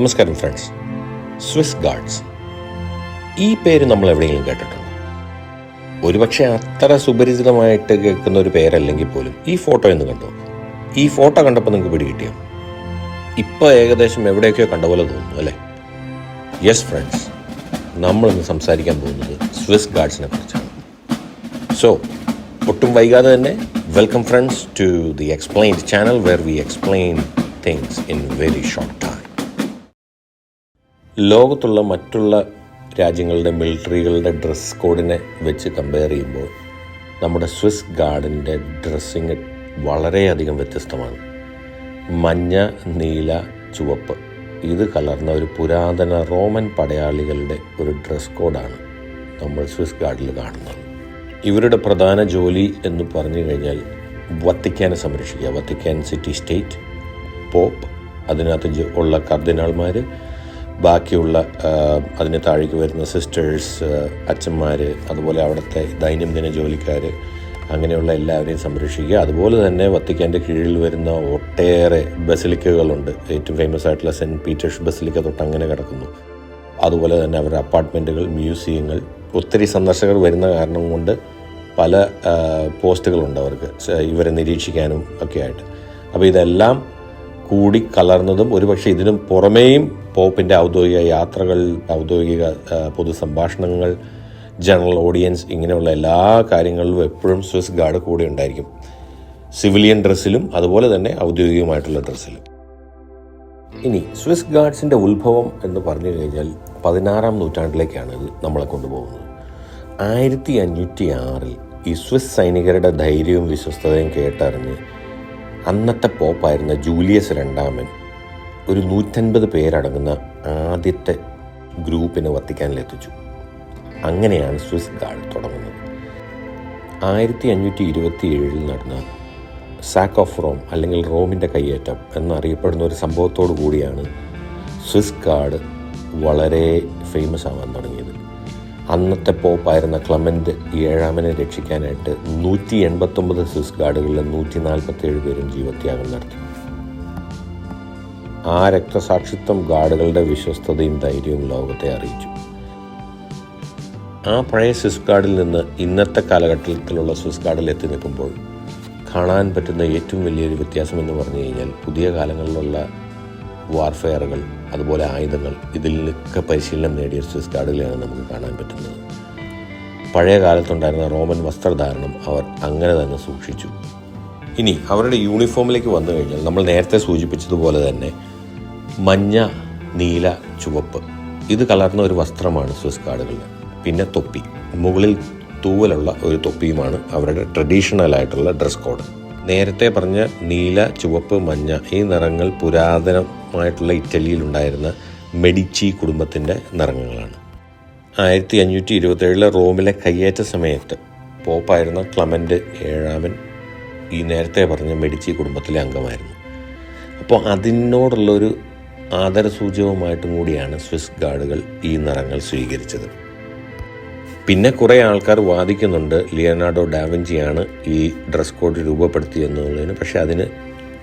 നമസ്കാരം friends Swiss guards ഈ പേര് നമ്മൾ എവിടെയെങ്കിലും കേട്ടിട്ടുണ്ടോ? ഒരുപക്ഷെ അത്ര സുപരിചിതമായിട്ട് കേൾക്കുന്ന ഒരു പേരല്ലെങ്കിൽ പോലും ഈ ഫോട്ടോ എന്ന് കണ്ടോ? ഈ ഫോട്ടോ കണ്ടപ്പോൾ നിങ്ങൾക്ക് പിടികിട്ടിയോ? ഇപ്പോൾ ഏകദേശം എവിടെയൊക്കെയോ കണ്ട പോലെ തോന്നുന്നു അല്ലേ? യെസ് ഫ്രണ്ട്സ് നമ്മളിന്ന് സംസാരിക്കാൻ പോകുന്നത് സ്വിസ് ഗാർഡ്സിനെ കുറിച്ചാണ്. സോ ഒട്ടും വൈകാതെ തന്നെ welcome friends to the explained channel where we explain things in very short ലോകത്തുള്ള മറ്റുള്ള രാജ്യങ്ങളുടെ മിലിറ്ററികളുടെ ഡ്രസ് കോഡിനെ വെച്ച് കമ്പയർ ചെയ്യുമ്പോൾ നമ്മുടെ സ്വിസ് ഗാർഡിന്റെ ഡ്രസ്സിങ് വളരെയധികം വ്യത്യസ്തമാണ്. മഞ്ഞ നീല ചുവപ്പ്. ഇത് കലർന്ന ഒരു പുരാതന റോമൻ പടയാളികളുടെ ഒരു ഡ്രസ് കോഡാണ് നമ്മൾ സ്വിസ് ഗാർഡിൽ കാണുന്നത്. ഇവരുടെ പ്രധാന ജോലി എന്ന് പറഞ്ഞു കഴിഞ്ഞാൽ വത്തിക്കാനെ സംരക്ഷിക്കുക. വത്തിക്കാൻ സിറ്റി സ്റ്റേറ്റ് പോപ്പ് അതിനകത്ത് ഉള്ള കർദിനാൾമാർ ബാക്കിയുള്ള അതിന് താഴേക്ക് വരുന്ന സിസ്റ്റേഴ്സ് അച്ഛന്മാർ അതുപോലെ അവിടുത്തെ ദൈനംദിന ജോലിക്കാർ അങ്ങനെയുള്ള എല്ലാവരെയും സംരക്ഷിക്കുക. അതുപോലെ തന്നെ വത്തിക്കാന്റെ കീഴിൽ വരുന്ന ഒട്ടേറെ ബസിലിക്കകളുണ്ട്. ഏറ്റവും ഫേമസ് ആയിട്ടുള്ള സെന്റ് പീറ്റേഴ്സ് ബസിലിക്ക തൊട്ട് അങ്ങനെ കിടക്കുന്നു. അതുപോലെ തന്നെ അവരുടെ അപ്പാർട്ട്മെന്റുകൾ മ്യൂസിയങ്ങൾ ഒത്തിരി സന്ദർശകർ വരുന്ന കാരണം കൊണ്ട് പല പോസ്റ്റുകളുണ്ട് അവർക്ക് ഇവരെ നിരീക്ഷിക്കാനും ഒക്കെ ആയിട്ട്. അപ്പോൾ ഇതെല്ലാം കൂടി കലർന്നതും ഒരുപക്ഷെ ഇതിനും പുറമേയും പോപ്പിന്റെ ഔദ്യോഗിക യാത്രകൾ ഔദ്യോഗിക പൊതുസംഭാഷണങ്ങൾ ജനറൽ ഓഡിയൻസ് ഇങ്ങനെയുള്ള എല്ലാ കാര്യങ്ങളിലും എപ്പോഴും സ്വിസ് ഗാർഡ് കൂടെ ഉണ്ടായിരിക്കും. സിവിലിയൻ ഡ്രസ്സിലും അതുപോലെ തന്നെ ഔദ്യോഗികമായിട്ടുള്ള ഡ്രസ്സിലും. ഇനി സ്വിസ് ഗാർഡ്സിന്റെ ഉത്ഭവം എന്ന് പറഞ്ഞു കഴിഞ്ഞാൽ പതിനാറാം നൂറ്റാണ്ടിലേക്കാണ് ഇത് നമ്മളെ കൊണ്ടുപോകുന്നത്. ആയിരത്തി അഞ്ഞൂറ്റി ആറിൽ ഈ സ്വിസ് സൈനികരുടെ ധൈര്യവും വിശ്വസ്തതയും കേട്ടറിഞ്ഞ് അന്നത്തെ പോപ്പായിരുന്ന ജൂലിയസ് രണ്ടാമൻ ഒരു നൂറ്റൻപത് പേരടങ്ങുന്ന ആദ്യത്തെ ഗ്രൂപ്പിനെ വത്തിക്കാനിലെത്തിച്ചു. അങ്ങനെയാണ് സ്വിസ് ഗാർഡ് തുടങ്ങുന്നത്. ആയിരത്തി അഞ്ഞൂറ്റി ഇരുപത്തി ഏഴിൽ നടന്ന സാക്ക് ഓഫ് റോം അല്ലെങ്കിൽ റോമിന്റെ കയ്യേറ്റം എന്നറിയപ്പെടുന്ന ഒരു സംഭവത്തോടു കൂടിയാണ് സ്വിസ് ഗാർഡ് വളരെ ഫേമസ് ആവാൻ തുടങ്ങിയത്. അന്നത്തെ പോപ്പായിരുന്ന ക്ലമന്റ് ഏഴാമനെ രക്ഷിക്കാനായിട്ട് നൂറ്റി എൺപത്തൊമ്പത് സ്വിസ് ഗാർഡുകളിൽ നൂറ്റി നാൽപ്പത്തി ഏഴ് പേരും ജീവത്യാഗം നടത്തി. ആ രക്തസാക്ഷിത്വം ഗാർഡുകളുടെ വിശ്വസ്തതയും ധൈര്യവും ലോകത്തെ അറിയിച്ചു. ആ പഴയ സ്വിസ് ഗാർഡിൽ നിന്ന് ഇന്നത്തെ കാലഘട്ടത്തിലുള്ള സ്വിസ് ഗാർഡിൽ എത്തി നിൽക്കുമ്പോൾ കാണാൻ പറ്റുന്ന ഏറ്റവും വലിയൊരു വ്യത്യാസം എന്ന് പറഞ്ഞു കഴിഞ്ഞാൽ പുതിയ കാലങ്ങളിലുള്ള വാർഫെയറുകൾ അതുപോലെ ആയുധങ്ങൾ ഇതിലൊക്കെ പരിശീലനം നേടിയ സ്വിസ് ഗാർഡുകളെയാണ് നമുക്ക് കാണാൻ പറ്റുന്നത്. പഴയ കാലത്തുണ്ടായിരുന്ന റോമൻ വസ്ത്രധാരണം അവർ അങ്ങനെ തന്നെ സൂക്ഷിച്ചു. ഇനി അവരുടെ യൂണിഫോമിലേക്ക് വന്നു കഴിഞ്ഞാൽ നമ്മൾ നേരത്തെ സൂചിപ്പിച്ചതുപോലെ തന്നെ മഞ്ഞ നീല ചുവപ്പ് ഇത് കലർന്ന ഒരു വസ്ത്രമാണ് സ്വിസ് ഗാർഡുകളിൽ പിന്നെ തൊപ്പി മുകളിൽ തൂവലുള്ള ഒരു തൊപ്പിയുമാണ് അവരുടെ ട്രഡീഷണൽ ആയിട്ടുള്ള ഡ്രസ് കോഡ് നേരത്തെ പറഞ്ഞ നീല ചുവപ്പ് മഞ്ഞ ഈ നിറങ്ങൾ പുരാതനമായിട്ടുള്ള ഇറ്റലിയിൽ ഉണ്ടായിരുന്ന മെഡിച്ചി കുടുംബത്തിന്റെ നിറങ്ങളാണ് ആയിരത്തി അഞ്ഞൂറ്റി ഇരുപത്തേഴിലെ റോമിലെ കയ്യേറ്റ സമയത്ത് പോപ്പായിരുന്ന ക്ലമന്റ് ഏഴാമൻ ഈ നേരത്തെ പറഞ്ഞ മെഡിച്ചി കുടുംബത്തിലെ അംഗമായിരുന്നു. അപ്പോൾ അതിനോടുള്ളൊരു ആദരസൂചകവുമായിട്ടും കൂടിയാണ് സ്വിസ് ഗാർഡുകൾ ഈ നിറങ്ങൾ സ്വീകരിച്ചത്. പിന്നെ കുറേ ആൾക്കാർ വാദിക്കുന്നുണ്ട് ലിയനാർഡോ ഡാവിഞ്ചിയാണ് ഈ ഡ്രസ് കോഡ് രൂപപ്പെടുത്തിയെന്നുള്ളതിന് പക്ഷേ അതിന്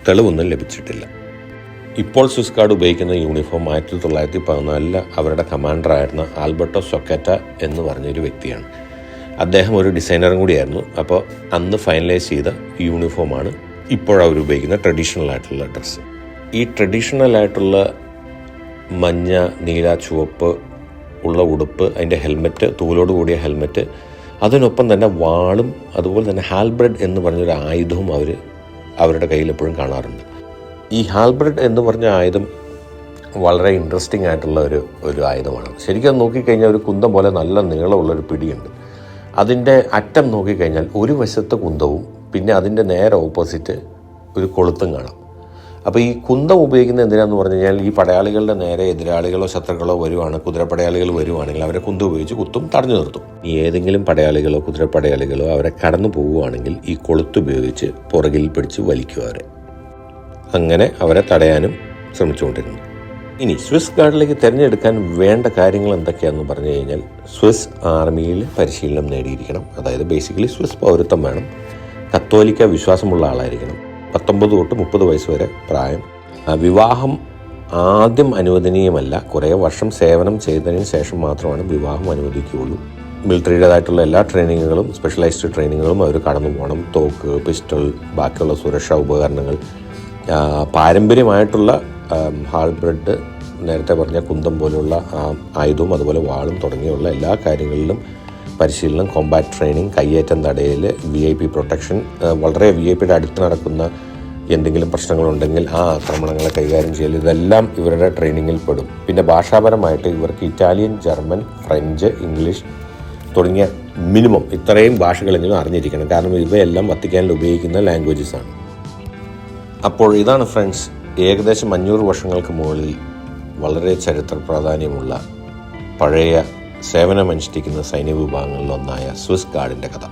തെളിവൊന്നും ലഭിച്ചിട്ടില്ല. ഇപ്പോൾ സ്വിസ് ഗാർഡ് ഉപയോഗിക്കുന്ന യൂണിഫോം ആയിരത്തി തൊള്ളായിരത്തി പതിനാലിൽ അവരുടെ കമാൻഡറായിരുന്ന ആൽബർട്ടോ സൊക്കറ്റ എന്ന് പറഞ്ഞൊരു വ്യക്തിയാണ്. അദ്ദേഹം ഒരു ഡിസൈനറും കൂടിയായിരുന്നു. അപ്പോൾ അന്ന് ഫൈനലൈസ് ചെയ്ത യൂണിഫോമാണ് ഇപ്പോൾ അവർ ഉപയോഗിക്കുന്ന ട്രഡീഷണൽ ആയിട്ടുള്ള ഡ്രസ്സ് ഈ ട്രഡീഷണൽ ആയിട്ടുള്ള മഞ്ഞ നീല ചുവപ്പ് ഉള്ള ഉടുപ്പ് അതിന്റെ ഹെൽമെറ്റ് തൂലോട് കൂടിയ ഹെൽമെറ്റ് അതിനൊപ്പം തന്നെ വാളും അതുപോലെ തന്നെ ഹാൽബ്രഡ് എന്ന് പറഞ്ഞൊരു ആയുധവും അവർ അവരുടെ കയ്യിൽ എപ്പോഴും കാണാറുണ്ട്. ഈ ഹാൽബ്രഡ് എന്ന് പറഞ്ഞ ആയുധം വളരെ ഇൻട്രസ്റ്റിംഗ് ആയിട്ടുള്ള ഒരു ഒരു ആയുധമാണ്. ശരിക്കും നോക്കിക്കഴിഞ്ഞാൽ ഒരു കുന്തം പോലെ നല്ല നീളമുള്ളൊരു പിടിയുണ്ട്. അതിന്റെ അറ്റം നോക്കിക്കഴിഞ്ഞാൽ ഒരു വശത്ത് കുന്തവും പിന്നെ അതിന്റെ നേരെ ഓപ്പോസിറ്റ് ഒരു കൊളുത്തും കാണാം. അപ്പോൾ ഈ കുന്തം ഉപയോഗിക്കുന്നത് എന്തിനാന്ന് പറഞ്ഞു കഴിഞ്ഞാൽ ഈ പടയാളികളുടെ നേരെ എതിരാളികളോ ശത്രുക്കളോ വരുവാണ് കുതിരപ്പടയാളികൾ വരുവാണെങ്കിൽ അവരെ കുന്തം ഉപയോഗിച്ച് കുത്തും തടഞ്ഞു നിർത്തും. ഈ ഏതെങ്കിലും പടയാളികളോ കുതിരപ്പടയാളികളോ അവരെ കടന്നു പോവുകയാണെങ്കിൽ ഈ കൊളുത്ത് ഉപയോഗിച്ച് പുറകിൽ പിടിച്ച് വലിക്കുക അവരെ. അങ്ങനെ അവരെ തടയാനും ശ്രമിച്ചുകൊണ്ടിരുന്നു. ഇനി സ്വിസ് ഗാർഡിലേക്ക് തിരഞ്ഞെടുക്കാൻ വേണ്ട കാര്യങ്ങൾ എന്തൊക്കെയാണെന്ന് പറഞ്ഞു കഴിഞ്ഞാൽ സ്വിസ് ആർമിയിൽ പരിശീലനം നേടിയിരിക്കണം. അതായത് ബേസിക്കലി സ്വിസ് പൗരത്വം വേണം. കത്തോലിക്ക വിശ്വാസമുള്ള ആളായിരിക്കണം. പത്തൊമ്പത് തൊട്ട് മുപ്പത് വയസ്സ് വരെ പ്രായം. വിവാഹം ആദ്യം അനുവദനീയമല്ല. കുറേ വർഷം സേവനം ചെയ്തതിന് ശേഷം മാത്രമാണ് വിവാഹം അനുവദിക്കുകയുള്ളൂ. മിലിറ്ററിയുടേതായിട്ടുള്ള എല്ലാ ട്രെയിനിങ്ങുകളും സ്പെഷ്യലൈസ്ഡ് ട്രെയിനിങ്ങുകളും അവർ കടന്നു പോകണം തോക്ക് പിസ്റ്റൾ ബാക്കിയുള്ള സുരക്ഷാ ഉപകരണങ്ങൾ പാരമ്പര്യമായിട്ടുള്ള ഹാൾ ബ്രെഡ് നേരത്തെ പറഞ്ഞ കുന്തം പോലെയുള്ള ആയുധവും അതുപോലെ വാളും തുടങ്ങിയുള്ള എല്ലാ കാര്യങ്ങളിലും പരിശീലനം കോമ്പാറ്റ് ട്രെയിനിങ് കയ്യേറ്റം തടയൽ വി ഐ പി പ്രൊട്ടക്ഷൻ വളരെ വി ഐ പിയുടെ അടുത്ത് നടക്കുന്ന എന്തെങ്കിലും പ്രശ്നങ്ങളുണ്ടെങ്കിൽ ആ ആക്രമണങ്ങളെ കൈകാര്യം ചെയ്യൽ. ഇതെല്ലാം ഇവരുടെ ട്രെയിനിങ്ങിൽ പെടും. പിന്നെ ഭാഷാപരമായിട്ട് ഇവർക്ക് ഇറ്റാലിയൻ ജർമ്മൻ ഫ്രഞ്ച് ഇംഗ്ലീഷ് തുടങ്ങിയ മിനിമം ഇത്രയും ഭാഷകളെങ്കിലും അറിഞ്ഞിരിക്കണം. കാരണം ഇവയെല്ലാം വത്തിക്കാനിൽ ഉപയോഗിക്കുന്ന ലാംഗ്വേജസ് ആണ്. അപ്പോൾ ഇതാണ് ഫ്രണ്ട്സ് ഏകദേശം അഞ്ഞൂറ് വർഷങ്ങൾക്ക് മുകളിൽ വളരെ ചരിത്ര പ്രാധാന്യമുള്ള പഴയ സേവനമനുഷ്ഠിക്കുന്ന സൈനിക വിഭാഗങ്ങളിലൊന്നായ സ്വിസ് ഗാർഡിന്റെ കഥ.